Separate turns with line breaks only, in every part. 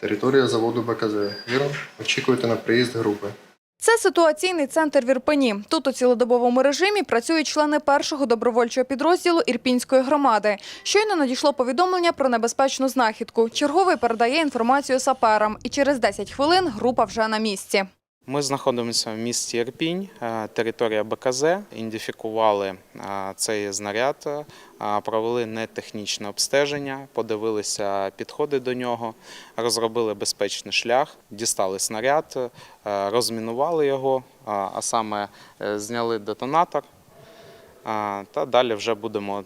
Територія заводу БКЗ. Вірно? Очікуєте на приїзд групи.
Це ситуаційний центр в Ірпені. Тут у цілодобовому режимі працюють члени першого добровольчого підрозділу Ірпінської громади. Щойно надійшло повідомлення про небезпечну знахідку. Черговий передає інформацію саперам, і через 10 хвилин група вже на місці.
Ми знаходимося в місті Ірпінь, е, територія БКЗ. Ідентифікували е, цей знаряд, е, провели нетехнічне обстеження, подивилися підходи до нього, розробили безпечний шлях, дістали снаряд, розмінували його, а саме зняли детонатор. Та далі вже будемо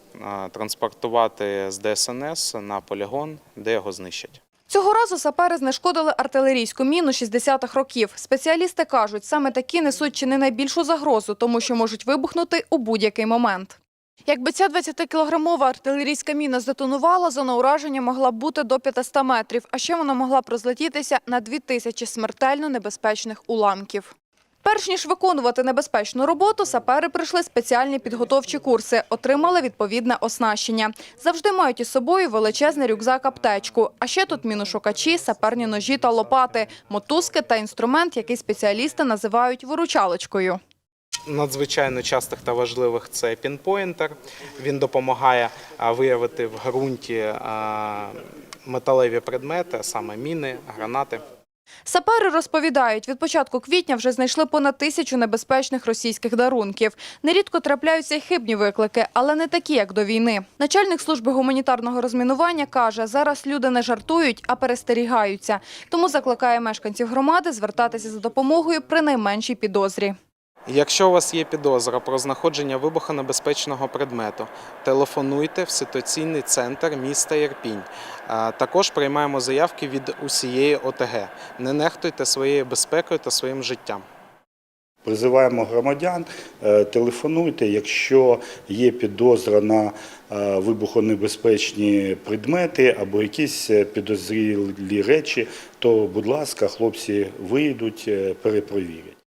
транспортувати з ДСНС на полігон, де його знищать.
Цього разу сапери знешкодили артилерійську міну 60-х років. Спеціалісти кажуть, саме такі несуть чи не найбільшу загрозу, тому що можуть вибухнути у будь-який момент. Якби ця 20-кілограмова артилерійська міна здетонувала, зона ураження могла бути до 500 метрів, а ще вона могла б розлетітися на 2000 смертельно небезпечних уламків. Перш ніж виконувати небезпечну роботу, сапери пройшли спеціальні підготовчі курси, отримали відповідне оснащення. Завжди мають із собою величезний рюкзак-аптечку. А ще тут міношукачі, саперні ножі та лопати, мотузки та інструмент, який спеціалісти називають виручалочкою.
Надзвичайно частих та важливих це пінпоінтер. Він допомагає виявити в ґрунті металеві предмети, а саме міни, гранати.
Сапери розповідають, від початку квітня вже знайшли понад тисячу небезпечних російських дарунків. Нерідко трапляються й хибні виклики, але не такі, як до війни. Начальник служби гуманітарного розмінування каже, зараз люди не жартують, а перестерігаються. Тому закликає мешканців громади звертатися за допомогою при найменшій підозрі.
Якщо у вас є підозра про знаходження вибухонебезпечного предмету, телефонуйте в ситуаційний центр міста Ірпінь. А, Також приймаємо заявки від усієї ОТГ. Не нехтуйте своєю безпекою та своїм життям.
Призиваємо громадян, е, телефонуйте, якщо є підозра на е, вибухонебезпечні предмети або якісь е, підозрілі речі, то, будь ласка, хлопці вийдуть, перепровірять.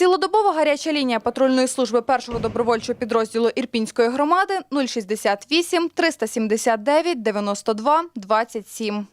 Цілодобова гаряча лінія патрульної служби першого добровольчого підрозділу Ірпінської громади 068 379 92 27.